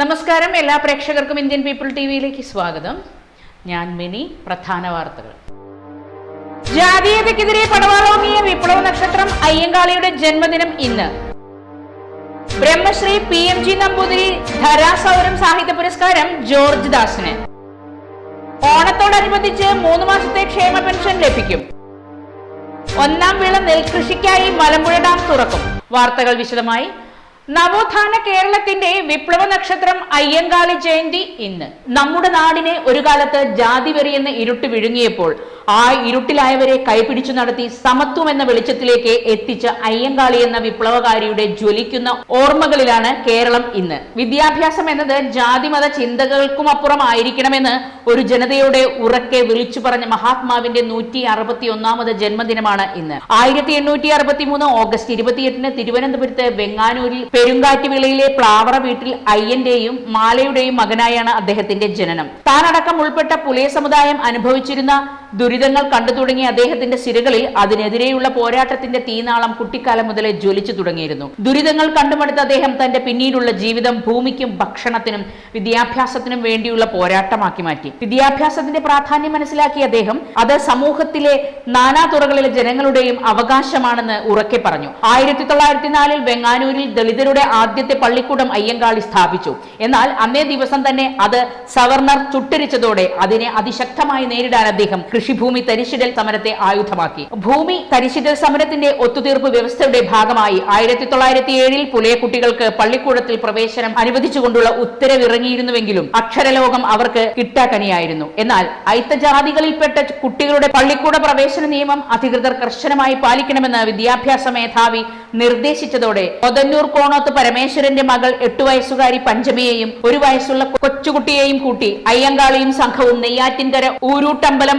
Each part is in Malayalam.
നമസ്കാരം. എല്ലാ പ്രേക്ഷകർക്കും ഇന്ത്യൻ പീപ്പിൾ ടി വിയിലേക്ക് സ്വാഗതം. ഞാൻ മിനി. പ്രധാന വാർത്തകൾ. ജാതീയതയ്ക്കെതിരെ പടവാളോങ്ങിയ വിപ്ലവ നക്ഷത്രം അയ്യങ്കാളിയുടെ ജന്മദിനം ഇന്ന്. Brahmashri P M G Namboothiri Dharasauram സാഹിത്യ പുരസ്കാരം ജോർജ് ദാസിന്. ഓണത്തോടനുബന്ധിച്ച് മൂന്ന് മാസത്തെ ക്ഷേമ പെൻഷൻ ലഭിക്കും. ഒന്നാം വിള നെൽകൃഷിക്കായി മലമ്പുഴ ഡാം തുറക്കും. വാർത്തകൾ വിശദമായി. നവോത്ഥാന കേരളത്തിന്റെ വിപ്ലവ നക്ഷത്രം അയ്യങ്കാളി ജയന്തി ഇന്ന്. നമ്മുടെ നാടിനെ ഒരു കാലത്ത് ജാതി വെറിയെന്ന് ഇരുട്ട് വിഴുങ്ങിയപ്പോൾ ആ ഇരുട്ടിലായവരെ കൈപിടിച്ചു നടത്തി സമത്വം എന്ന വെളിച്ചത്തിലേക്ക് എത്തിച്ച അയ്യങ്കാളി എന്ന വിപ്ലവകാരിയുടെ ജ്വലിക്കുന്ന ഓർമ്മകളിലാണ് കേരളം ഇന്ന്. വിദ്യാഭ്യാസം എന്നത് ജാതിമത ചിന്തകൾക്കും അപ്പുറമായിരിക്കണമെന്ന് ഒരു ജനതയുടെ ഉറക്കെ വിളിച്ചു പറഞ്ഞ മഹാത്മാവിന്റെ നൂറ്റി അറുപത്തി ഒന്നാമത് ജന്മദിനമാണ് ഇന്ന്. ആയിരത്തി എണ്ണൂറ്റി അറുപത്തി മൂന്ന് ഓഗസ്റ്റ് ഇരുപത്തിയെട്ടിന് തിരുവനന്തപുരത്ത് വെങ്ങാനൂരിൽ പെരുങ്കാറ്റുവിളയിലെ പ്ലാവറ വീട്ടിൽ അയ്യന്റെയും മാലയുടെയും മകനായാണ് അദ്ദേഹത്തിന്റെ ജനനം. താനടക്കം ഉൾപ്പെട്ട പുലയ സമുദായം അനുഭവിച്ചിരുന്ന ദുരിതങ്ങൾ കണ്ടു തുടങ്ങിയ അദ്ദേഹത്തിന്റെ സിരകളിൽ അതിനെതിരെയുള്ള പോരാട്ടത്തിന്റെ തീനാളം കുട്ടിക്കാലം മുതലേ ജ്വലിച്ചു തുടങ്ങിയിരുന്നു. ദുരിതങ്ങൾ കണ്ടുമടുത്ത അദ്ദേഹം തന്റെ പിന്നീടുള്ള ജീവിതം ഭൂമിക്കും ഭക്ഷണത്തിനും വിദ്യാഭ്യാസത്തിനും വേണ്ടിയുള്ള പോരാട്ടമാക്കി മാറ്റി. വിദ്യാഭ്യാസത്തിന്റെ പ്രാധാന്യം മനസ്സിലാക്കിയ അദ്ദേഹം അത് സമൂഹത്തിലെ നാനാതുറകളിലെ ജനങ്ങളുടെയും അവകാശമാണെന്ന് ഉറക്കെ പറഞ്ഞു. ആയിരത്തി തൊള്ളായിരത്തി നാലിൽ വെങ്ങാനൂരിൽ ദളിതരുടെ ആദ്യത്തെ പള്ളിക്കൂടം അയ്യങ്കാളി സ്ഥാപിച്ചു. എന്നാൽ അന്നേ ദിവസം തന്നെ അത് സവർണർ ചുട്ടരിച്ചതോടെ അതിനെ അതിശക്തമായി നേരിടാൻ അദ്ദേഹം കൃഷിഭൂമി തരിശിടൽ സമരത്തെ ആയുധമാക്കി. ഭൂമി തരിശിടൽ സമരത്തിന്റെ ഒത്തുതീർപ്പ് വ്യവസ്ഥയുടെ ഭാഗമായി ആയിരത്തി തൊള്ളായിരത്തി ഏഴിൽ പുലയ കുട്ടികൾക്ക് പള്ളിക്കൂടത്തിൽ പ്രവേശനം അനുവദിച്ചുകൊണ്ടുള്ള ഉത്തരവിറങ്ങിയിരുന്നുവെങ്കിലും അക്ഷരലോകം അവർക്ക് കിട്ടാക്കനിയായിരുന്നു എന്നാൽ ഐത്തജാതികളിൽപ്പെട്ട കുട്ടികളുടെ പള്ളിക്കൂട പ്രവേശന നിയമം അധികൃതർ കർശനമായി പാലിക്കണമെന്ന് വിദ്യാഭ്യാസ മേധാവി നിർദ്ദേശിച്ചതോടെ കൊതന്നൂർ കോണോത്ത് പരമേശ്വരന്റെ മകൾ എട്ടു വയസ്സുകാരി പഞ്ചമിയെയും ഒരു വയസ്സുള്ള കൊച്ചുകുട്ടിയെയും കൂട്ടി അയ്യങ്കാളിയും സംഘവും നെയ്യാറ്റിൻകര ഊരൂട്ടമ്പലം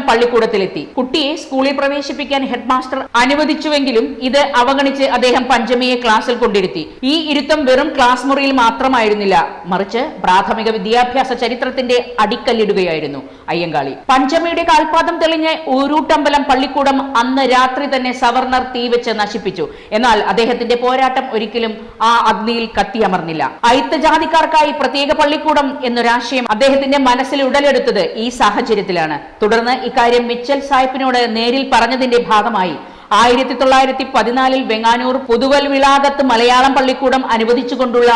പള്ളിക്കൂടത്തിലെത്തി കുട്ടിയെ സ്കൂളിൽ പ്രവേശിപ്പിക്കാൻ ഹെഡ്മാസ്റ്റർ അനുവദിച്ചുവെങ്കിലും ഇത് അവഗണിച്ച് അദ്ദേഹം പഞ്ചമിയെ ക്ലാസ്സിൽ കൊണ്ടിരുത്തി. ഈ ഇരുത്തം വെറും ക്ലാസ് മുറിയിൽ മാത്രമായിരുന്നില്ല. മറിച്ച് പ്രാഥമിക വിദ്യാഭ്യാസ ചരിത്രത്തിന്റെ അടിക്കല്ലിടുകയായിരുന്നു അയ്യങ്കാളി. പഞ്ചമിയുടെ കാൽപാദം തെളിഞ്ഞ് ഊരൂട്ടമ്പലം പള്ളിക്കൂടം അന്ന് രാത്രി തന്നെ സവർണർ തീവെച്ച് നശിപ്പിച്ചു. എന്നാൽ അദ്ദേഹത്തിന്റെ പോരാട്ടം ഒരിക്കലും ആ അഗ്നിയിൽ കത്തിയമർന്നില്ല. അയിത്തജാതിക്കാർക്കായി പ്രത്യേക പള്ളിക്കൂടം എന്നൊരാശയം അദ്ദേഹത്തിന്റെ മനസ്സിൽ ഉടലെടുത്തത് ഈ സാഹചര്യത്തിലാണ്. തുടർന്ന് ഇക്കാര്യം മിച്ചൽ സാഹിബിനോട് നേരിൽ പറഞ്ഞതിന്റെ ഭാഗമായി ആയിരത്തി തൊള്ളായിരത്തി പതിനാലിൽ വെങ്ങാനൂർ പുതുവൽ വിളാകത്ത് മലയാളം പള്ളിക്കൂടം അനുവദിച്ചുകൊണ്ടുള്ള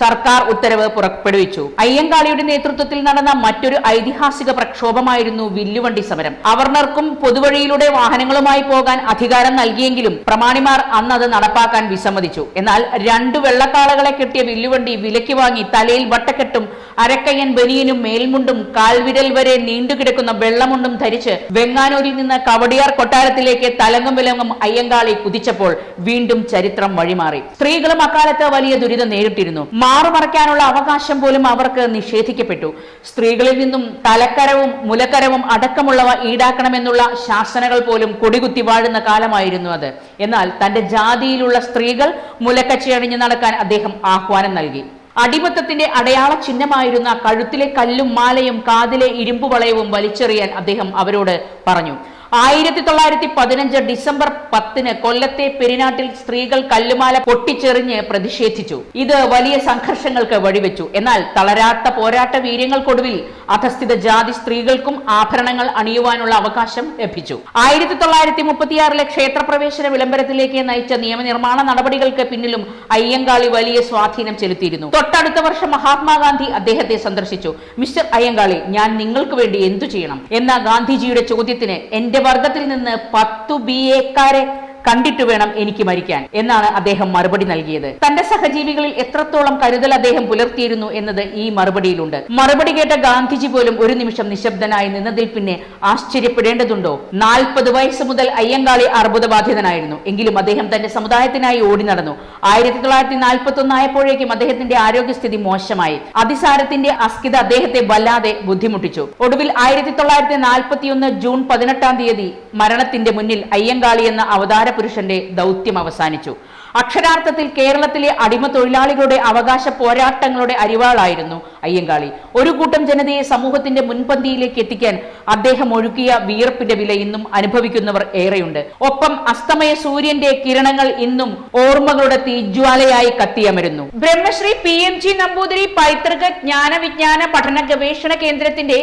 സർക്കാർ ഉത്തരവ് പുറപ്പെടുവിച്ചു. അയ്യങ്കാളിയുടെ നേതൃത്വത്തിൽ നടന്ന മറ്റൊരു ഐതിഹാസിക പ്രക്ഷോഭമായിരുന്നു വില്ലുവണ്ടി സമരം. അവർണർക്കും പൊതുവഴിയിലൂടെ വാഹനങ്ങളുമായി പോകാൻ അധികാരം നൽകിയെങ്കിലും പ്രമാണിമാർ അന്ന് അത് നടപ്പാക്കാൻ വിസമ്മതിച്ചു. എന്നാൽ രണ്ടു വെള്ളക്കാളകളെ കെട്ടിയ വില്ലുവണ്ടി വിലയ്ക്ക് വാങ്ങി തലയിൽ വട്ടക്കെട്ടും അരക്കയ്യൻ ബനിയനും മേൽമുണ്ടും കാൽവിരൽ വരെ നീണ്ടുകിടക്കുന്ന വെള്ളമുണ്ടും ധരിച്ച് വെങ്ങാനൂരിൽ നിന്ന് കവടിയാർ കൊട്ടാരത്തിലേക്ക് തലങ്ങും വിലങ്ങും അയ്യങ്കാളി കുതിച്ചപ്പോൾ വീണ്ടും ചരിത്രം വഴിമാറി. സ്ത്രീകളും അക്കാലത്ത് വലിയ ദുരിതം നേരിട്ടിരുന്നു. മാറുമറയ്ക്കാനുള്ള അവകാശം പോലും അവർക്ക് നിഷേധിക്കപ്പെട്ടു. സ്ത്രീകളിൽ നിന്നും തലക്കരവും മുലക്കരവും അടക്കമുള്ളവ ഈടാക്കണമെന്നുള്ള ശാസനകൾ പോലും കൊടികുത്തി വാഴുന്ന കാലമായിരുന്നു അത്. എന്നാൽ തന്റെ ജാതിയിലുള്ള സ്ത്രീകൾ മുലക്കച്ചി അണിഞ്ഞു നടക്കാൻ അദ്ദേഹം ആഹ്വാനം നൽകി. അടിമത്തത്തിന്റെ അടയാള ചിഹ്നമായിരുന്ന കഴുത്തിലെ കല്ലും മാലയും കാതിലെ ഇരുമ്പു വളയവും വലിച്ചെറിയാൻ അദ്ദേഹം അവരോട് പറഞ്ഞു. ആയിരത്തി തൊള്ളായിരത്തി പതിനഞ്ച് ഡിസംബർ പത്തിന് കൊല്ലത്തെ പെരിനാട്ടിൽ സ്ത്രീകൾ കല്ലുമാല പൊട്ടിച്ചെറിഞ്ഞ് പ്രതിഷേധിച്ചു. ഇത് വലിയ സംഘർഷങ്ങൾക്ക് വഴിവെച്ചു. എന്നാൽ തളരാത്ത പോരാട്ട വീര്യങ്ങൾക്കൊടുവിൽ അധസ്ഥിത ജാതി സ്ത്രീകൾക്കും ആഭരണങ്ങൾ അണിയുവാനുള്ള അവകാശം ലഭിച്ചു. ആയിരത്തി തൊള്ളായിരത്തി മുപ്പത്തിയാറിലെ ക്ഷേത്രപ്രവേശന വിളംബരത്തിലേക്ക് നയിച്ച നിയമനിർമ്മാണ നടപടികൾക്ക് പിന്നിലും അയ്യങ്കാളി വലിയ സ്വാധീനം ചെലുത്തിയിരുന്നു. തൊട്ടടുത്ത വർഷം മഹാത്മാഗാന്ധി അദ്ദേഹത്തെ സന്ദർശിച്ചു. മിസ്റ്റർ അയ്യങ്കാളി ഞാൻ നിങ്ങൾക്ക് വേണ്ടി എന്തു ചെയ്യണം? എന്ന ഗാന്ധിജിയുടെ ചോദ്യത്തിന് എന്റെ വർഗത്തിൽ നിന്ന് പത്തു ബി എക്കാരെ കണ്ടിട്ട് വേണം എനിക്ക് മരിക്കാൻ എന്നാണ് അദ്ദേഹം മറുപടി നൽകിയത്. തന്റെ സഹജീവികളിൽ എത്രത്തോളം കരുതൽ അദ്ദേഹം പുലർത്തിയിരുന്നു എന്നത് ഈ മറുപടിയിലുണ്ട്. മറുപടി കേട്ട ഗാന്ധിജി പോലും ഒരു നിമിഷം നിശബ്ദനായി നിന്നതിൽ പിന്നെ ആശ്ചര്യപ്പെടേണ്ടതുണ്ടോ? നാൽപ്പത് വയസ്സ് മുതൽ അയ്യങ്കാളി അർബുദബാധിതനായിരുന്നു. എങ്കിലും അദ്ദേഹം തന്റെ സമുദായത്തിനായി ഓടി നടന്നു. ആയിരത്തി തൊള്ളായിരത്തി നാൽപ്പത്തി ഒന്നായപ്പോഴേക്കും അദ്ദേഹത്തിന്റെ ആരോഗ്യസ്ഥിതി മോശമായി. അതിസാരത്തിന്റെ അസ്കിത അദ്ദേഹത്തെ വല്ലാതെ ബുദ്ധിമുട്ടിച്ചു. ഒടുവിൽ ആയിരത്തി തൊള്ളായിരത്തി നാൽപ്പത്തിയൊന്ന് ജൂൺ പതിനെട്ടാം തീയതി മരണത്തിന്റെ മുന്നിൽ അയ്യങ്കാളി എന്ന അവതാര പുരുഷന്റെ ദൗത്യം അവസാനിച്ചു. അക്ഷരാർത്ഥത്തിൽ കേരളത്തിലെ അടിമ തൊഴിലാളികളുടെ അവകാശ പോരാട്ടങ്ങളുടെ അരിവാളായിരുന്നു അയ്യങ്കാളി. ഒരു കൂട്ടം ജനതയെ സമൂഹത്തിന്റെ മുൻപന്തിയിലേക്ക് എത്തിക്കാൻ അദ്ദേഹം ഒഴുക്കിയ വിയർപ്പിന്റെ വില ഇന്നും അനുഭവിക്കുന്നവർ ഏറെയുണ്ട്. ഒപ്പം അസ്തമയ സൂര്യന്റെ കിരണങ്ങൾ ഇന്നും ഓർമ്മകളുടെ തീജ്വാലയായി കത്തിയമരുന്നു. Brahmashri P M G Namboothiri പൈതൃക ജ്ഞാന വിജ്ഞാന പഠന ഗവേഷണ കേന്ദ്രത്തിന്റെ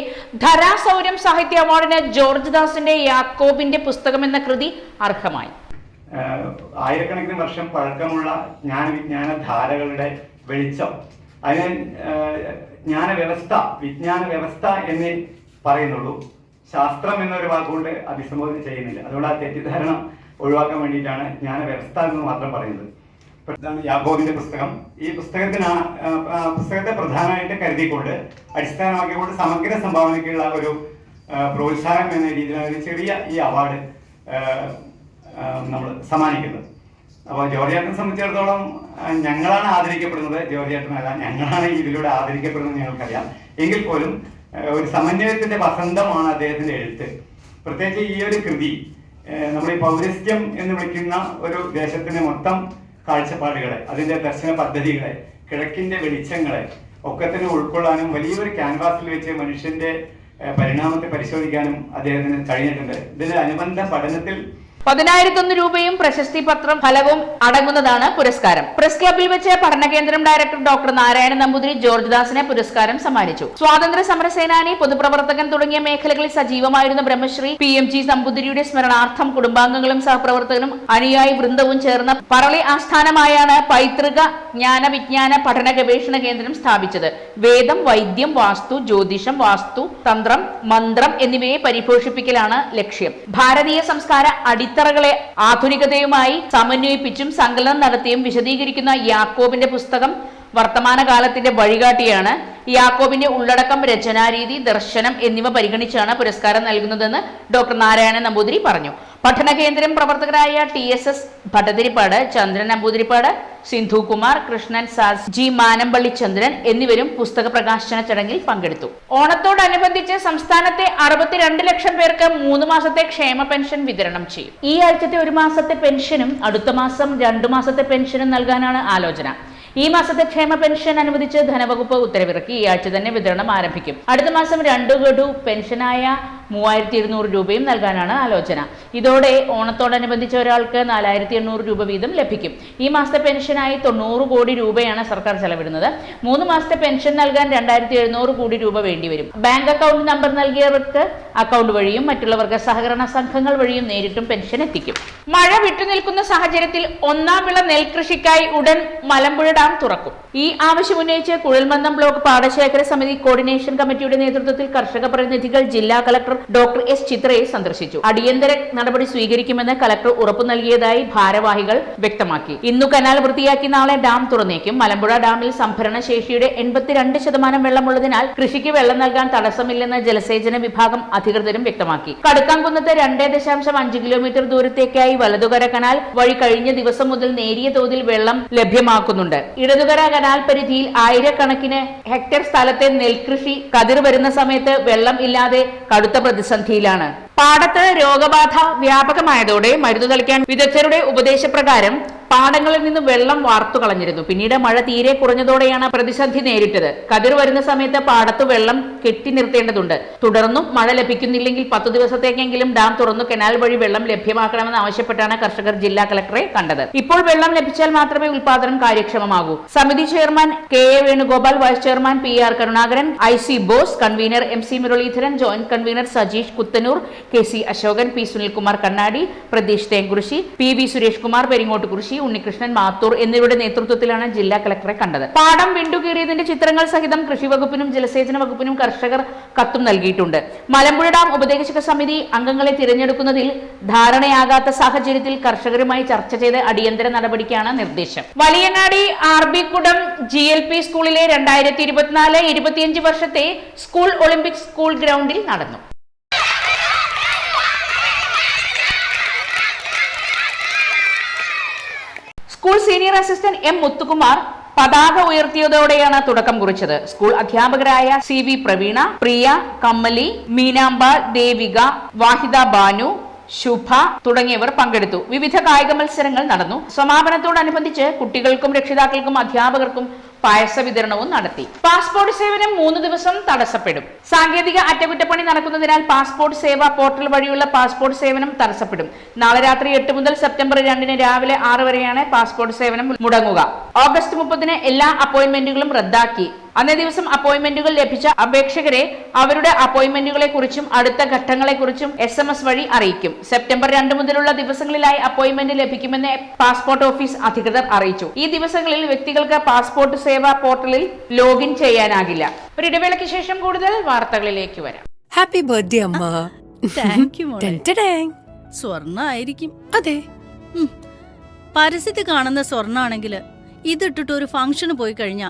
ധരാസൗരം സാഹിത്യ അവാർഡിന് ജോർജ് ദാസിന്റെ യാക്കോബിന്റെ പുസ്തകം എന്ന കൃതി അർഹമായി. ആയിരക്കണക്കിന് വർഷം പഴക്കമുള്ള ജ്ഞാനവിജ്ഞാന ധാരകളുടെ വെളിച്ചം. അതിന് ജ്ഞാന വ്യവസ്ഥ വിജ്ഞാന വ്യവസ്ഥ എന്നേ പറയുന്നുള്ളൂ. ശാസ്ത്രം എന്നൊരു വാക്കുകൊണ്ട് അഭിസംബോധന ചെയ്യുന്നില്ല. അതുകൊണ്ട് ആ തെറ്റിദ്ധാരണ ഒഴിവാക്കാൻ വേണ്ടിയിട്ടാണ് ജ്ഞാന വ്യവസ്ഥ എന്ന് മാത്രം പറയുന്നത്. ഇതാണ് യാബോബിന്റെ പുസ്തകം. ഈ പുസ്തകത്തിന് ആ- ആ- ആ പുസ്തകത്തെ പ്രധാനമായിട്ട് കരുതിക്കൊണ്ട് അടിസ്ഥാനമാക്കിക്കൊണ്ട് സമഗ്ര സംഭാവനയ്ക്കുള്ള ഒരു പ്രോത്സാഹനം എന്ന രീതിയിലാണ് ചെറിയ ഈ അവാർഡ് നമ്മൾ സമ്മാനിക്കുന്നത്. അപ്പോൾ ജോർജിയേട്ടനെ സംബന്ധിച്ചിടത്തോളം ഞങ്ങളാണ് ആദരിക്കപ്പെടുന്നത്. ജോർജിയേട്ടനല്ല ഞങ്ങളാണ് ഇതിലൂടെ ആദരിക്കപ്പെടുന്നത് ഞങ്ങൾക്കറിയാം. എങ്കിൽ പോലും ഒരു സമന്വയത്തിന്റെ വസന്തമാണ് അദ്ദേഹത്തിന്റെ എഴുത്ത്. പ്രത്യേകിച്ച് ഈ ഒരു കൃതി നമ്മൾ ഈ പൗരസ്ത്യം എന്ന് വിളിക്കുന്ന ഒരു ദേശത്തിന്റെ മൊത്തം കാഴ്ചപ്പാടുകളെ അതിന്റെ ദർശന പദ്ധതികളെ കിഴക്കിന്റെ വെളിച്ചങ്ങളെ ഒക്കെ തന്നെ ഉൾക്കൊള്ളാനും വലിയൊരു ക്യാൻവാസിൽ വെച്ച് മനുഷ്യന്റെ പരിണാമത്തെ പരിശോധിക്കാനും അദ്ദേഹത്തിന് കഴിഞ്ഞിട്ടുണ്ട്. ഇതിന്റെ അനുബന്ധ പഠനത്തിൽ പതിനായിരത്തൊന്ന് രൂപയും പ്രശസ്തി പത്രം ഫലവും അടങ്ങുന്നതാണ് പുരസ്കാരം. പ്രസ് ക്ലബിൽ വെച്ച് പഠന കേന്ദ്രം director doctor Narayana Namboothiri George ദാസിനെ പുരസ്കാരം സമ്മാനിച്ചു. സ്വാതന്ത്ര്യ സമര സേനാനി പൊതുപ്രവർത്തകൻ തുടങ്ങിയ മേഖലകളിൽ സജീവമായിരുന്ന ബ്രഹ്മശ്രീ പി എം ജി നമ്പൂതിരിയുടെ സ്മരണാർത്ഥം കുടുംബാംഗങ്ങളും സഹപ്രവർത്തകരും അനുയായി വൃന്ദവും ചേർന്ന പറളി ആസ്ഥാനമായാണ് പൈതൃക ജ്ഞാന വിജ്ഞാന പഠന ഗവേഷണ കേന്ദ്രം സ്ഥാപിച്ചത്. വേദം വൈദ്യം വാസ്തു ജ്യോതിഷം വാസ്തു തന്ത്രം മന്ത്രം എന്നിവയെ പരിപോഷിപ്പിക്കലാണ് ലക്ഷ്യം. ഭാരതീയ സംസ്കാര അടിത്തറകളെ ആധുനികതയുമായി സമന്വയിപ്പിച്ചും സങ്കലനം നടത്തിയും വിശദീകരിക്കുന്ന യാക്കോബിന്റെ പുസ്തകം വർത്തമാനകാലത്തിന്റെ വഴികാട്ടിയാണ് യാക്കോബിന്റെ ഉള്ളടക്കം രചനാരീതി ദർശനം എന്നിവ പരിഗണിച്ചാണ് പുരസ്കാരം നൽകുന്നതെന്ന് ഡോക്ടർ നാരായണ നമ്പൂതിരി പറഞ്ഞു. പഠന കേന്ദ്രം പ്രവർത്തകരായ T S S Bhattathiripad Chandran Namboothiripad Sindhu Kumar Krishnan സാസ് ജി മാനമ്പള്ളി ചന്ദ്രൻ എന്നിവരും പുസ്തക പ്രകാശന ചടങ്ങിൽ പങ്കെടുത്തു. ഓണത്തോടനുബന്ധിച്ച് സംസ്ഥാനത്തെ അറുപത്തിരണ്ട് ലക്ഷം പേർക്ക് മൂന്ന് മാസത്തെ ക്ഷേമ പെൻഷൻ വിതരണം ചെയ്യും. ഈ ആഴ്ചത്തെ ഒരു മാസത്തെ പെൻഷനും അടുത്ത മാസം രണ്ടു മാസത്തെ പെൻഷനും നൽകാനാണ് ആലോചന. ഈ മാസത്തെ ക്ഷേമ പെൻഷൻ അനുവദിച്ച് ധനവകുപ്പ് ഉത്തരവിറക്കി. ഈ ആഴ്ച തന്നെ വിതരണം ആരംഭിക്കും. അടുത്ത മാസം രണ്ടു ഗഡു പെൻഷനായ മൂവായിരത്തി ഇരുന്നൂറ് രൂപയും നൽകാനാണ് ആലോചന. ഇതോടെ ഓണത്തോടനുബന്ധിച്ച് ഒരാൾക്ക് നാലായിരത്തി എണ്ണൂറ് രൂപ വീതം ലഭിക്കും. ഈ മാസത്തെ പെൻഷനായി തൊണ്ണൂറ് കോടി രൂപയാണ് സർക്കാർ ചെലവിടുന്നത്. മൂന്ന് മാസത്തെ പെൻഷൻ നൽകാൻ രണ്ടായിരത്തി എഴുന്നൂറ് കോടി രൂപ വേണ്ടിവരും. ബാങ്ക് അക്കൗണ്ട് നമ്പർ നൽകിയവർക്ക് അക്കൗണ്ട് വഴിയും മറ്റുള്ളവർക്ക് സഹകരണ സംഘങ്ങൾ വഴിയും നേരിട്ടും പെൻഷൻ എത്തിക്കും. മഴ വിട്ടുനിൽക്കുന്ന സാഹചര്യത്തിൽ ഒന്നാം വിള നെൽകൃഷിക്കായി ഉടൻ മലമ്പുഴ ഡാം തുറക്കും. ഈ ആവശ്യം ഉന്നയിച്ച് കുഴൽമന്ദം ബ്ലോക്ക് പാടശേഖര സമിതി കോർഡിനേഷൻ കമ്മിറ്റിയുടെ നേതൃത്വത്തിൽ കർഷക പ്രതിനിധികൾ ജില്ലാ കളക്ടർ ഡോക്ടർ എസ് ചിത്രയെ സന്ദർശിച്ചു. അടിയന്തര നടപടി സ്വീകരിക്കുമെന്ന് കലക്ടർ ഉറപ്പു നൽകിയതായി ഭാരവാഹികൾ വ്യക്തമാക്കി. ഇന്നു കനാൽ വൃത്തിയാക്കി നാളെ ഡാം തുറന്നേക്കും. മലമ്പുഴ ഡാമിൽ സംഭരണ ശേഷിയുടെ എൺപത്തിരണ്ട് ശതമാനം വെള്ളമുള്ളതിനാൽ കൃഷിക്ക് വെള്ളം നൽകാൻ തടസ്സമില്ലെന്ന് ജലസേചന വിഭാഗം അധികൃതരും വ്യക്തമാക്കി. കടുക്കാംകുന്നത്ത് രണ്ടേ ദശാംശം അഞ്ച് കിലോമീറ്റർ ദൂരത്തേക്കായി വലതുകര കനാൽ വഴി കഴിഞ്ഞ ദിവസം മുതൽ നേരിയ തോതിൽ വെള്ളം ലഭ്യമാക്കുന്നുണ്ട്. ഇടതുകര കനാൽ പരിധിയിൽ ആയിരക്കണക്കിന് ഹെക്ടർ സ്ഥലത്തെ നെൽകൃഷി കതിർ വരുന്ന സമയത്ത് വെള്ളം ഇല്ലാതെ കടുത്ത പ്രതിസന്ധിയിലാണ്. പാടത്ത് രോഗബാധ വ്യാപകമായതോടെ മരുന്ന് തളിക്കാൻ വിദഗ്ധരുടെ ഉപദേശപ്രകാരം പാടങ്ങളിൽ നിന്ന് വെള്ളം വാർത്തു കളഞ്ഞിരുന്നു. പിന്നീട് മഴ തീരെ കുറഞ്ഞതോടെയാണ് പ്രതിസന്ധി നേരിട്ടത്. കതിർ വരുന്ന സമയത്ത് പാടത്ത് വെള്ളം കെട്ടി നിർത്തേണ്ടതുണ്ട്. തുടർന്നും മഴ ലഭിക്കുന്നില്ലെങ്കിൽ പത്തു ദിവസത്തേക്കെങ്കിലും ഡാം തുറന്നു കനാൽ വഴി വെള്ളം ലഭ്യമാക്കണമെന്ന് ആവശ്യപ്പെട്ടാണ് കർഷകർ ജില്ലാ കളക്ടറെ കണ്ടത്. ഇപ്പോൾ വെള്ളം ലഭിച്ചാൽ മാത്രമേ ഉൽപാദനം കാര്യക്ഷമമാകൂ. സമിതി chairman K A Venugopal vice chairman P R Karunakaran I C Bose convener M C Muraleedharan joint convener Sajeesh Kuthanur K C Ashokan P Sunilkumar Kannadi Prathish Thenkurissi P V Suresh Kumar Peringottukurissi Unnikrishnan Mathur എന്നിവരുടെ നേതൃത്വത്തിലാണ് ജില്ലാ കളക്ടറെ കണ്ടത്. പാടം വിണ്ടുകീറിയതിന്റെ ചിത്രങ്ങൾ സഹിതം കൃഷി വകുപ്പിനും ജലസേചന വകുപ്പിനും കർഷകർ കത്തും നൽകിയിട്ടുണ്ട്. മലമ്പുഴ ഡാം ഉപദേശക സമിതി അംഗങ്ങളെ തിരഞ്ഞെടുക്കുന്നതിൽ ധാരണയാകാത്ത സാഹചര്യത്തിൽ കർഷകരുമായി ചർച്ച ചെയ്ത് അടിയന്തര നടപടിക്കാണ് നിർദ്ദേശം. Valiyangadi R B Kudam G L P സ്കൂളിലെ രണ്ടായിരത്തി ഇരുപത്തിനാല് ഇരുപത്തിയഞ്ച് വർഷത്തെ സ്കൂൾ ഒളിമ്പിക്സ് സ്കൂൾ ഗ്രൗണ്ടിൽ നടന്നു. School senior assistant M Muthukumar പതാക ഉയർത്തിയതോടെയാണ് തുടക്കം കുറിച്ചത്. സ്കൂൾ അധ്യാപകരായ സി വി പ്രവീണ പ്രിയ കമ്മലി മീനാമ്പ ദേവിക വാഹിദ ബാനു ശുഭ തുടങ്ങിയവർ പങ്കെടുത്തു. വിവിധ കായിക മത്സരങ്ങൾ നടന്നു. സമാപനത്തോടനുബന്ധിച്ച് കുട്ടികൾക്കും രക്ഷിതാക്കൾക്കും അധ്യാപകർക്കും പായസ വിതരണവും നടത്തി. പാസ്പോർട്ട് സേവനം മൂന്ന് ദിവസം തടസ്സപ്പെടും. സാങ്കേതിക അറ്റകുറ്റപ്പണി നടക്കുന്നതിനാൽ പാസ്പോർട്ട് സേവാ പോർട്ടൽ വഴിയുള്ള പാസ്പോർട്ട് സേവനം തടസ്സപ്പെടും. നാളെ രാത്രി എട്ട് മുതൽ സെപ്റ്റംബർ രണ്ടിന് രാവിലെ ആറ് വരെയാണ് പാസ്പോർട്ട് സേവനം മുടങ്ങുക. ഓഗസ്റ്റ് മുപ്പതിന് എല്ലാ അപ്പോയിന്റ്മെന്റുകളും റദ്ദാക്കി. അന്നേ ദിവസം അപ്പോയിന്റ്മെന്റുകൾ ലഭിച്ച അപേക്ഷകരെ അവരുടെ അപ്പോയിന്റ്മെന്റുകളെ കുറിച്ചും അടുത്ത ഘട്ടങ്ങളെ കുറിച്ചും എസ് എം എസ് വഴി അറിയിക്കും. സെപ്റ്റംബർ രണ്ട് മുതലുള്ള ദിവസങ്ങളിലായി അപ്പോയിന്റ്മെന്റ് ലഭിക്കുമെന്ന് പാസ്പോർട്ട് ഓഫീസ് അധികൃതർ അറിയിച്ചു. ഈ ദിവസങ്ങളിൽ വ്യക്തികൾക്ക് പാസ്പോർട്ട് സേവാ പോർട്ടലിൽ ലോഗിൻ ചെയ്യാനാകില്ല. ഒരു ഇടവേളയ്ക്ക് ശേഷം കൂടുതൽ വാർത്തകളിലേക്ക് വരാം. ഹാപ്പി ബർത്ത്ഡേ അമ്മ. സ്വർണ ആയിരിക്കും അതെ. പരസ്യത്തിൽ കാണുന്ന സ്വർണാണെങ്കിൽ ഇതിട്ടിട്ട് ഒരു ഫംഗ്ഷന് പോയി കഴിഞ്ഞാ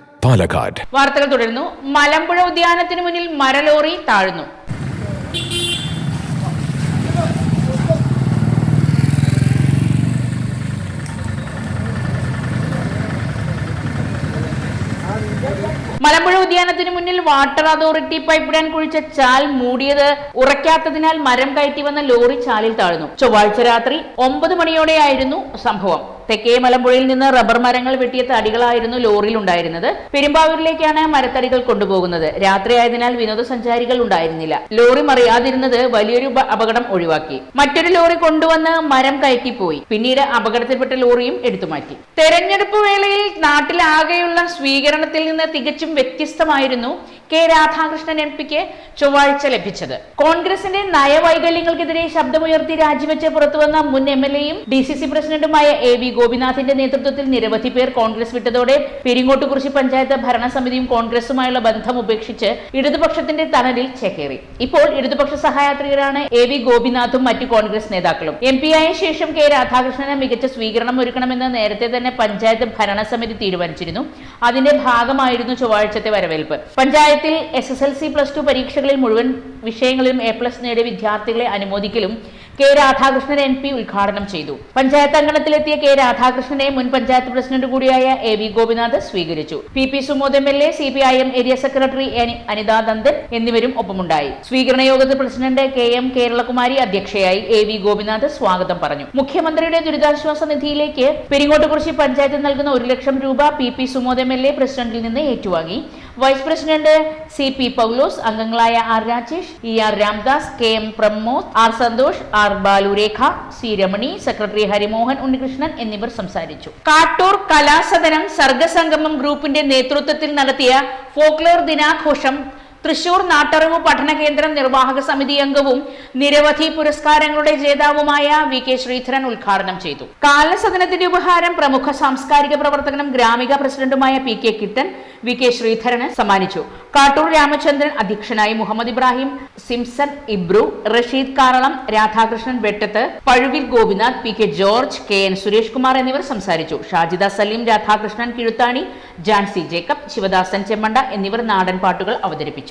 Palakkad. വാർത്തകൾ തുടരുന്നു. മലമ്പുഴ ഉദ്യാനത്തിന് മുന്നിൽ മരലോറി താഴ്ന്നു. മലമ്പുഴ ഉദ്യാനത്തിന് മുന്നിൽ വാട്ടർ അതോറിറ്റി പൈപ്പ് ലൈൻ കുഴിച്ച ചാൽ മൂടിയത് ഉറയ്ക്കാത്തതിനാൽ മരം കയറ്റി വന്ന ലോറി ചാലിൽ താഴ്ന്നു. ചൊവ്വാഴ്ച രാത്രി ഒമ്പത് മണിയോടെയായിരുന്നു സംഭവം. തെക്കേ മലമ്പുഴയിൽ നിന്ന് റബ്ബർ മരങ്ങൾ വെട്ടിയ തടികളായിരുന്നു ലോറിയിൽ ഉണ്ടായിരുന്നത് പെരുമ്പാവൂരിലേക്കാണ് മരത്തടികൾ കൊണ്ടുപോകുന്നത്. രാത്രിയായതിനാൽ വിനോദസഞ്ചാരികൾ ഉണ്ടായിരുന്നില്ല. ലോറി മറിയാതിരുന്നത് വലിയൊരു അപകടം ഒഴിവാക്കി. മറ്റൊരു ലോറി കൊണ്ടുവന്ന് മരം കയറ്റിപ്പോയി. പിന്നീട് അപകടത്തിൽപ്പെട്ട ലോറിയും എടുത്തുമാറ്റി. തെരഞ്ഞെടുപ്പ് വേളയിൽ നാട്ടിലാകെയുള്ള സ്വീകരണത്തിൽ നിന്ന് തികച്ചും വ്യത്യസ്തമായിരുന്നു കെ രാധാകൃഷ്ണൻ എം പിക്ക് ചൊവ്വാഴ്ച ലഭിച്ചത്. കോൺഗ്രസിന്റെ നയവൈകല്യങ്ങൾക്കെതിരെ ശബ്ദമുയർത്തി രാജിവെച്ച് പുറത്തുവന്ന മുൻ എം എൽ എയും ഡി സി സി പ്രസിഡന്റുമായ എ വി ഗോപിനാഥിന്റെ നേതൃത്വത്തിൽ നിരവധി പേർ കോൺഗ്രസ് വിട്ടതോടെ പെരിങ്ങോട്ടുകുറിശി പഞ്ചായത്ത് ഭരണസമിതിയും കോൺഗ്രസുമായുള്ള ബന്ധം ഉപേക്ഷിച്ച് ഇടതുപക്ഷത്തിന്റെ തണലിൽ ചേക്കേറി. ഇപ്പോൾ ഇടതുപക്ഷ സഹയാത്രികരാണ് എ വി ഗോപിനാഥും മറ്റു കോൺഗ്രസ് നേതാക്കളും. എം പി ആയ ശേഷം കെ രാധാകൃഷ്ണന് മികച്ച സ്വീകരണം ഒരുക്കണമെന്ന് നേരത്തെ തന്നെ പഞ്ചായത്ത് ഭരണസമിതി തീരുമാനിച്ചിരുന്നു. അതിന്റെ ഭാഗമായിരുന്നു ചൊവ്വാഴ്ചത്തെ വരവേൽപ്പ്. പഞ്ചായത്തിൽ S S L C plus two പരീക്ഷകളിൽ മുഴുവൻ വിഷയങ്ങളിലും എ പ്ലസ് നേടിയ വിദ്യാർത്ഥികളെ അനുമോദിക്കലും കെ രാധാകൃഷ്ണൻ എം പി ഉദ്ഘാടനം ചെയ്തു. പഞ്ചായത്ത് അങ്കണത്തിലെത്തിയ കെ രാധാകൃഷ്ണനെ മുൻ പഞ്ചായത്ത് പ്രസിഡന്റ് കൂടിയായ എ വി ഗോപിനാഥ് സ്വീകരിച്ചു. P P Sumod M L A C P I M area secretary Anitha Nandan എന്നിവരും ഒപ്പമുണ്ടായി. സ്വീകരണ യോഗത്തിൽ പ്രസിഡന്റ് കെ എം കേരളകുമാരി അധ്യക്ഷയായി എ വി ഗോപിനാഥ് സ്വാഗതം പറഞ്ഞു. മുഖ്യമന്ത്രിയുടെ ദുരിതാശ്വാസ നിധിയിലേക്ക് പെരിങ്ങോട്ടുകുറിശി പഞ്ചായത്ത് നൽകുന്ന ഒരു ലക്ഷം രൂപ P P Sumod M L A പ്രസിഡന്റിൽ നിന്ന് ഏറ്റുവാങ്ങി. Vice president C P Paulose അംഗങ്ങളായ R Rajesh E R Ramdas K M Pramod R Santhosh R Balurekha C Ramani secretary Harimohan Unnikrishnan എന്നിവർ സംസാരിച്ചു. കാട്ടൂർ കലാസദനം സർഗസംഗമം ഗ്രൂപ്പിന്റെ നേതൃത്വത്തിൽ നടത്തിയ ഫോക്ലോർ ദിനാഘോഷം തൃശൂർ നാട്ടറിവ് പഠന കേന്ദ്രം നിർവാഹക സമിതി അംഗവും നിരവധി പുരസ്കാരങ്ങളുടെ ജേതാവുമായ വി കെ ശ്രീധരൻ ഉദ്ഘാടനം ചെയ്തു. കാലസദനത്തിന്റെ ഉപഹാരം പ്രമുഖ സാംസ്കാരിക പ്രവർത്തകനും ഗ്രാമിക പ്രസിഡന്റുമായ P K Kittan V K ശ്രീധരന് സമ്മാനിച്ചു. കാട്ടൂർ രാമചന്ദ്രൻ അധ്യക്ഷനായി Muhammad Ibrahim Simson Ibru Rashid Karalam Radhakrishnan Vettath Pazhuvil Gopinath P K George K N Suresh Kumar എന്നിവർ സംസാരിച്ചു. ഷാജിദ സലീം രാധാകൃഷ്ണൻ കിഴുത്താണി ജാൻസി ജേക്കബ് ശിവദാസൻ ചെമ്മണ്ട എന്നിവർ നാടൻ പാട്ടുകൾ അവതരിപ്പിച്ചു.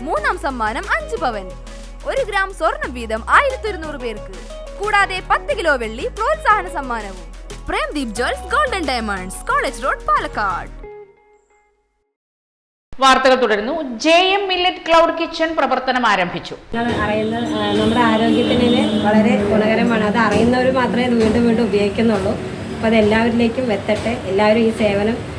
മൂന്നാം സമ്മാനം അഞ്ച് പവൻ. ഒരു ഗ്രാം സ്വർണം വീതം ആയിരത്തി ഒരുന്നൂറ് പേർക്ക്. കൂടാതെ പത്ത് കിലോ വെള്ളി പ്രോത്സാഹന സമ്മാനവും. Premdeep jewels golden diamonds college road Palakkad. വാർത്തകൾ തുടരുന്നു. J M millet cloud kitchen പ്രവർത്തനം ആരംഭിച്ചു. അറിയുന്ന നമ്മുടെ ആരോഗ്യത്തിന് വളരെ ഗുണകരമാണ്. അത് അറിയുന്നവർ മാത്രമേ വീണ്ടും വീണ്ടും ഉപയോഗിക്കുന്നുള്ളൂ. അപ്പോൾ അത് എല്ലാവരിലേക്കും എത്തട്ടെ. എല്ലാവരും ഈ സേവനം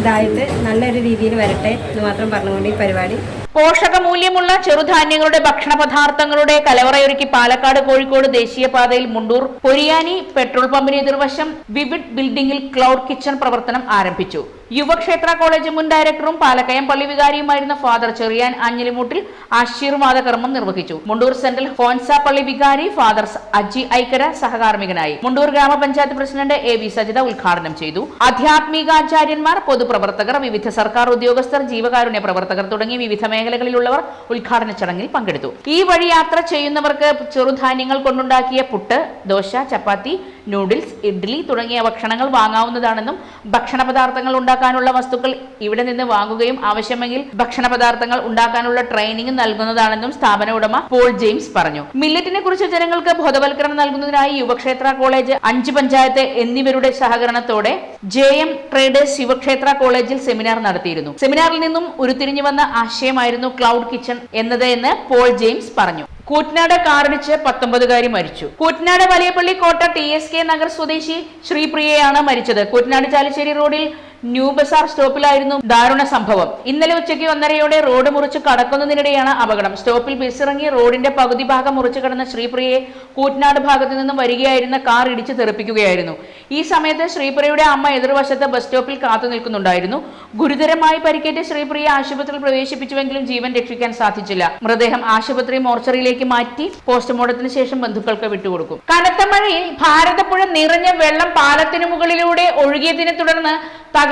ഇതായിട്ട് നല്ലൊരു രീതിയിൽ വരട്ടെ എന്ന് മാത്രം പറഞ്ഞുകൊണ്ട് ഈ പരിപാടി. പോഷകമൂല്യമുള്ള ചെറുധാന്യങ്ങളുടെ ഭക്ഷണ പദാർത്ഥങ്ങളുടെ കലവറയൊരുക്കി പാലക്കാട് കോഴിക്കോട് ദേശീയപാതയിൽ മുണ്ടൂർ പൊരിയാനി പെട്രോൾ പമ്പിന് എതിർവശം വിവിഡ് ബിൽഡിംഗിൽ ക്ലൗഡ് കിച്ചൺ പ്രവർത്തനം ആരംഭിച്ചു. യുവക്ഷേത്ര കോളേജ് മുൻ ഡയറക്ടറും പാലക്കയം പള്ളി വികാരിയുമായിരുന്ന ഫാദർ ചെറിയാൻ ആഞ്ഞിലിമൂട്ടിൽ ആശീർവാദ കർമ്മം നിർവഹിച്ചു. മുണ്ടൂർ സെൻട്രൽ ഹോൻസ പള്ളി വികാരി ഫാദർ അജി ഐക്കര സഹകാർമികനായി മുണ്ടൂർ ഗ്രാമപഞ്ചായത്ത് പ്രസിഡന്റ് എ വി സജിത ഉദ്ഘാടനം ചെയ്തു. ആധ്യാത്മികാചാര്യന്മാർ പൊതുപ്രവർത്തകർ വിവിധ സർക്കാർ ഉദ്യോഗസ്ഥർ ജീവകാരുണ്യ പ്രവർത്തകർ തുടങ്ങി വിവിധ മേഖലകളിലുള്ളവർ ഉദ്ഘാടന ചടങ്ങിൽ പങ്കെടുത്തു. ഈ വഴി യാത്ര ചെയ്യുന്നവർക്ക് ചെറുധാന്യങ്ങൾ കൊണ്ടുണ്ടാക്കിയ പുട്ട് ദോശ ചപ്പാത്തി നൂഡിൽസ് ഇഡ്ഡലി തുടങ്ങിയ ഭക്ഷണങ്ങൾ വാങ്ങാവുന്നതാണെന്നും ഭക്ഷണ പദാർത്ഥങ്ങൾ ഉണ്ടാക്കാനുള്ള വസ്തുക്കൾ ഇവിടെ നിന്ന് വാങ്ങുകയും ആവശ്യമെങ്കിൽ ഭക്ഷണ പദാർത്ഥങ്ങൾ ഉണ്ടാക്കാനുള്ള ട്രെയിനിങ് നൽകുന്നതാണെന്നും സ്ഥാപന ഉടമ പോൾ ജെയിംസ് പറഞ്ഞു. മില്ലറ്റിനെ കുറിച്ച് ജനങ്ങൾക്ക് ബോധവൽക്കരണം നൽകുന്നതിനായി യുവക്ഷേത്ര കോളേജ് അഞ്ച് പഞ്ചായത്ത് എന്നിവരുടെ സഹകരണത്തോടെ ജെ എം ട്രേഡേഴ്സ് യുവക്ഷേത്ര കോളേജിൽ സെമിനാർ നടത്തിയിരുന്നു. സെമിനാറിൽ നിന്നും ഉരുത്തിരിഞ്ഞു വന്ന ആശയമായിരുന്നു ക്ലൗഡ് കിച്ചൺ എന്നത് എന്ന് പോൾ ജെയിംസ് പറഞ്ഞു. കൂറ്റനാട് കാറിടിച്ച് പത്തൊമ്പതുകാരി മരിച്ചു. കൂറ്റനാട് വലിയപ്പള്ളി കോട്ട ടി എസ് കെ നഗർ സ്വദേശി ശ്രീപ്രിയയാണ് മരിച്ചത്. കൂറ്റനാട് ചാലിശ്ശേരി റോഡിൽ ന്യൂ ബസാർ സ്റ്റോപ്പിലായിരുന്നു ദാരുണ സംഭവം. ഇന്നലെ ഉച്ചയ്ക്ക് ഒന്നരയോടെ റോഡ് മുറിച്ച് കടക്കുന്നതിനിടെയാണ് അപകടം. സ്റ്റോപ്പിൽ ബസ്സിറങ്ങി റോഡിന്റെ പകുതി ഭാഗം മുറിച്ച് കടന്ന ശ്രീപ്രിയയെ കൂറ്റനാട് ഭാഗത്തു നിന്നും വരികയായിരുന്ന കാർ ഇടിച്ച് തെറിപ്പിക്കുകയായിരുന്നു. ഈ സമയത്ത് ശ്രീപ്രിയയുടെ അമ്മ എതിർവശത്ത് ബസ് സ്റ്റോപ്പിൽ കാത്തു നിൽക്കുന്നുണ്ടായിരുന്നു. ഗുരുതരമായി പരിക്കേറ്റ ശ്രീപ്രിയ ആശുപത്രിയിൽ പ്രവേശിപ്പിച്ചുവെങ്കിലും ജീവൻ രക്ഷിക്കാൻ സാധിച്ചില്ല. മൃതദേഹം ആശുപത്രി മോർച്ചറിയിലേക്ക് മാറ്റി പോസ്റ്റ്മോർട്ടത്തിന് ശേഷം ബന്ധുക്കൾക്ക് വിട്ടുകൊടുക്കും. കനത്ത മഴയിൽ ഭാരതപ്പുഴ നിറഞ്ഞ വെള്ളം പാലത്തിനു മുകളിലൂടെ ഒഴുകിയതിനെ തുടർന്ന്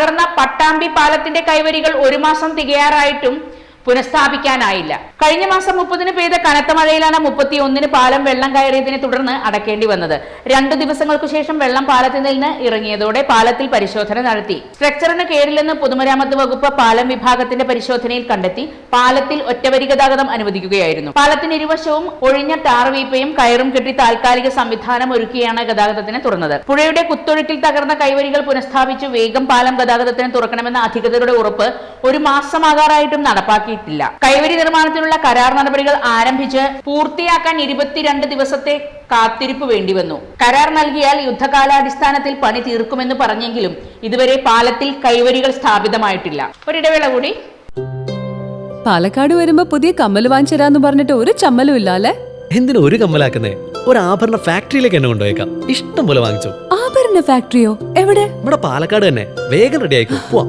തകർന്ന പട്ടാമ്പി പാലത്തിന്റെ കൈവരികൾ ഒരു മാസം തികയാറായിട്ടും പുനഃസ്ഥാപിക്കാനായില്ല. കഴിഞ്ഞ മാസം മുപ്പതിന് പെയ്ത കനത്ത മഴയിലാണ് മുപ്പത്തി ഒന്നിന് പാലം വെള്ളം കയറിയതിനെ തുടർന്ന് അടക്കേണ്ടി വന്നത്. രണ്ടു ദിവസങ്ങൾക്കു ശേഷം വെള്ളം പാലത്തിൽ നിന്ന് ഇറങ്ങിയതോടെ പാലത്തിൽ പരിശോധന നടത്തി. സ്ട്രക്ചറിന് കേടില്ലെന്ന് പൊതുമരാമത്ത് വകുപ്പ് പാലം വിഭാഗത്തിന്റെ പരിശോധനയിൽ കണ്ടെത്തി പാലത്തിൽ ഒറ്റവരി ഗതാഗതം അനുവദിക്കുകയായിരുന്നു. പാലത്തിന് ഇരുവശവും ഒഴിഞ്ഞ ടാർ വീപ്പയും കയറും കെട്ടി താൽക്കാലിക സംവിധാനം ഒരുക്കിയാണ് ഗതാഗതത്തിന് തുറന്നത്. പുഴയുടെ കുത്തൊഴുക്കിൽ തകർന്ന കൈവരികൾ പുനഃസ്ഥാപിച്ച് വേഗം പാലം ഗതാഗതത്തിന് തുറക്കണമെന്ന അധികൃതരുടെ ഉറപ്പ് ഒരു മാസമാകാറായിട്ടും നടപ്പാക്കിയിട്ടില്ല കൈവരി നിർമ്മാണത്തിനുള്ള കരാർ നടപടികൾ ആരംഭിച്ച് പൂർത്തിയാക്കാൻ ഇരുപത്തിരണ്ട് ദിവസത്തെ കാത്തിരിപ്പ് വേണ്ടിവന്നു. കരാർ നൽകിയാൽ യുദ്ധകാലാടിസ്ഥാനത്തിൽ പണി തീർക്കുമെന്ന് പറഞ്ഞെങ്കിലും ഇതുവരെ പാലത്തിൽ കൈവരികൾ സ്ഥാപിതമായിട്ടില്ല. ഒരിടവേള കൂടി. പാലക്കാട് വരുമ്പോ പുതിയ കമ്മൽ വാങ്ങിച്ചരാന്ന് പറഞ്ഞിട്ട് ഒരു ചമ്മലും ഇല്ല അല്ലേ എന്തിനാ ഒരു കമ്മലാക്കുന്നേ? ഒരു ആഭരണ ഫാക്ടറിയിലേക്ക് എന്നെ കൊണ്ടുപോയേക്കാം. ഇഷ്ടം പോലെ വാങ്ങിച്ചോ. ആഭരണ ഫാക്ടറിയോ? എവിടെ? നമ്മുടെ പാലക്കാട് തന്നെ. വേഗം റെഡി ആയിക്കോ. പോവാം.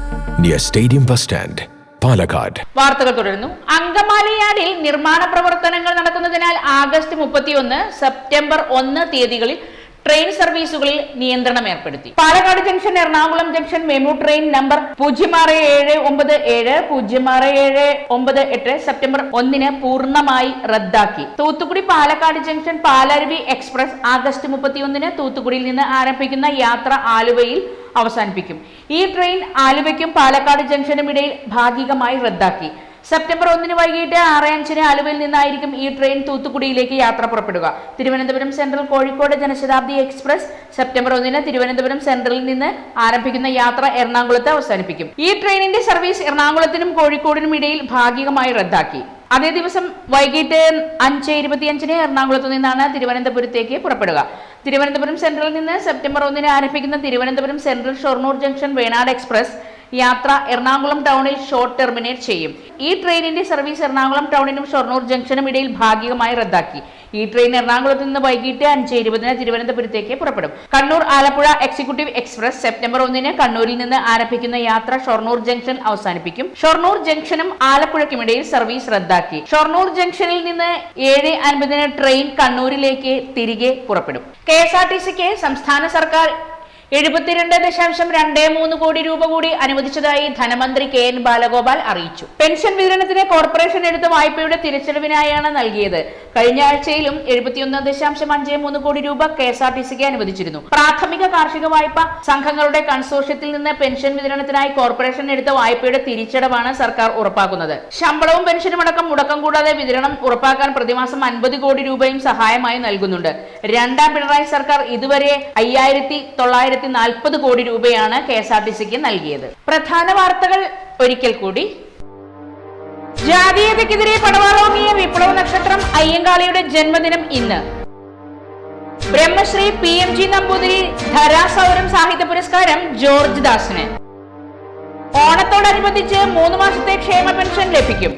near stadium bus stand Palakkad വാർത്തകൾ തുടരുന്നു. അങ്കമാലിയാടിൽ നിർമ്മാണ പ്രവർത്തനങ്ങൾ നടക്കുന്നതിനാൽ ആഗസ്റ്റ് മുപ്പത്തിയൊന്ന് സെപ്റ്റംബർ ഒന്ന് തീയതികളിൽ ട്രെയിൻ സർവീസുകളിൽ നിയന്ത്രണം ഏർപ്പെടുത്തി. Palakkad junction Ernakulam junction MEMU train number പൂജ്യം ആറ് ഏഴ് ഒമ്പത് ഏഴ് പൂജ്യം ആറ് ഏഴ് ഒമ്പത് എട്ട് സെപ്റ്റംബർ ഒന്നിന് പൂർണമായി റദ്ദാക്കി. Thoothukudi Palakkad junction Palaruvi express August മുപ്പത്തിയൊന്നിന് തൂത്തുക്കുടിയിൽ നിന്ന് ആരംഭിക്കുന്ന യാത്ര ആലുവയിൽ അവസാനിപ്പിക്കും. ഈ ട്രെയിൻ ആലുവയ്ക്കും പാലക്കാട് ജംഗ്ഷനും ഇടയിൽ ഭാഗികമായി റദ്ദാക്കി. സെപ്റ്റംബർ ഒന്നിന് വൈകിട്ട് ആറ് അഞ്ചിന് ആലുവയിൽ നിന്നായിരിക്കും ഈ ട്രെയിൻ തൂത്തുക്കുടിയിലേക്ക് യാത്ര പുറപ്പെടുക. Thiruvananthapuram central Kozhikode Jan Shatabdi express September ഒന്നിന് തിരുവനന്തപുരം സെൻട്രലിൽ നിന്ന് ആരംഭിക്കുന്ന യാത്ര എറണാകുളത്ത് അവസാനിപ്പിക്കും. ഈ ട്രെയിനിന്റെ സർവീസ് എറണാകുളത്തിനും കോഴിക്കോടിനും ഇടയിൽ ഭാഗികമായി റദ്ദാക്കി. അതേ ദിവസം വൈകിട്ട് അഞ്ച് ഇരുപത്തിയഞ്ചിന് എറണാകുളത്ത് നിന്നാണ് തിരുവനന്തപുരത്തേക്ക് പുറപ്പെടുക. തിരുവനന്തപുരം സെൻട്രലിൽ നിന്ന് സെപ്റ്റംബർ ഒന്നിന് ആരംഭിക്കുന്ന Thiruvananthapuram central Shoranur junction Venad express യാത്ര എറണാകുളം ടൗണിൽ ഷോർട്ട് ടെർമിനേറ്റ് ചെയ്യും. ഈ ട്രെയിനിന്റെ സർവീസ് എറണാകുളം ടൗണിനും ഷൊർണൂർ ജംഗ്ഷനും ഇടയിൽ ഭാഗികമായി റദ്ദാക്കി. ഈ ട്രെയിൻ എറണാകുളത്ത് നിന്ന് വൈകിട്ട് അഞ്ച് ഇരുപതിന് തിരുവനന്തപുരത്തേക്ക് പുറപ്പെടും. Kannur Alappuzha executive express September ഒന്നിന് കണ്ണൂരിൽ നിന്ന് ആരംഭിക്കുന്ന യാത്ര ഷൊർണൂർ ജംഗ്ഷൻ അവസാനിപ്പിക്കും. ഷൊർണൂർ ജംഗ്ഷനും ആലപ്പുഴയ്ക്കുമിടയിൽ സർവീസ് റദ്ദാക്കി. ഷൊർണൂർ ജംഗ്ഷനിൽ നിന്ന് ഏഴ് അൻപതിന് ട്രെയിൻ കണ്ണൂരിലേക്ക് തിരികെ പുറപ്പെടും. കെ എസ് ആർ ടി സിക്ക് സംസ്ഥാന സർക്കാർ എഴുപത്തിരണ്ട് ദശാംശം രണ്ട് മൂന്ന് കോടി രൂപ കൂടി അനുവദിച്ചതായി ധനമന്ത്രി കെ എൻ ബാലഗോപാൽ അറിയിച്ചു. പെൻഷൻ വിതരണത്തിന് കോർപ്പറേഷൻ എടുത്ത വായ്പയുടെ തിരിച്ചടവിനായാണ് നൽകിയത്. കഴിഞ്ഞ ആഴ്ചയിലും എഴുപത്തിയൊന്ന് ദശാംശം അഞ്ച് മൂന്ന് കോടി രൂപ കെ എസ് ആർ ടി സിക്ക് അനുവദിച്ചിരുന്നു. പ്രാഥമിക കാർഷിക വായ്പ സംഘങ്ങളുടെ കൺസോർഷ്യത്തിൽ നിന്ന് പെൻഷൻ വിതരണത്തിനായി കോർപ്പറേഷൻ എടുത്ത വായ്പയുടെ തിരിച്ചടവാണ് സർക്കാർ ഉറപ്പാക്കുന്നത്. ശമ്പളവും പെൻഷനും അടക്കം മുടക്കം കൂടാതെ വിതരണം ഉറപ്പാക്കാൻ പ്രതിമാസം അൻപത് കോടി രൂപയും സഹായമായി നൽകുന്നുണ്ട്. രണ്ടാം പിണറായി സർക്കാർ ഇതുവരെ അയ്യായിരത്തി തൊള്ളായിരത്തി നാൽപ്പത് കോടി രൂപയാണ് കെ എസ് ആർ ടി സിക്ക് നൽകിയത്. പ്രധാന വാർത്തകൾ ഒരിക്കൽ കൂടി. ജാതീയതയ്ക്കെതിരെ പടവാളോങ്ങിയ വിപ്ലവ നക്ഷത്രം അയ്യങ്കാളിയുടെ ജന്മദിനം ഇന്ന്. Brahmasri P M G Namboothiri ധരാസൗരം സാഹിത്യ പുരസ്കാരം ജോർജ് ദാസിന്. ഓണത്തോടനുബന്ധിച്ച് മൂന്ന് മാസത്തെ ക്ഷേമ പെൻഷൻ ലഭിക്കും.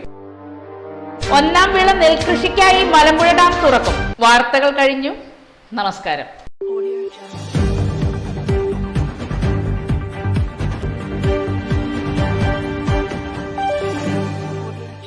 ഒന്നാം വിള നെൽകൃഷിക്കായി മലമ്പുഴ ഡാം തുറക്കും. വാർത്തകൾ കഴിഞ്ഞു. നമസ്കാരം.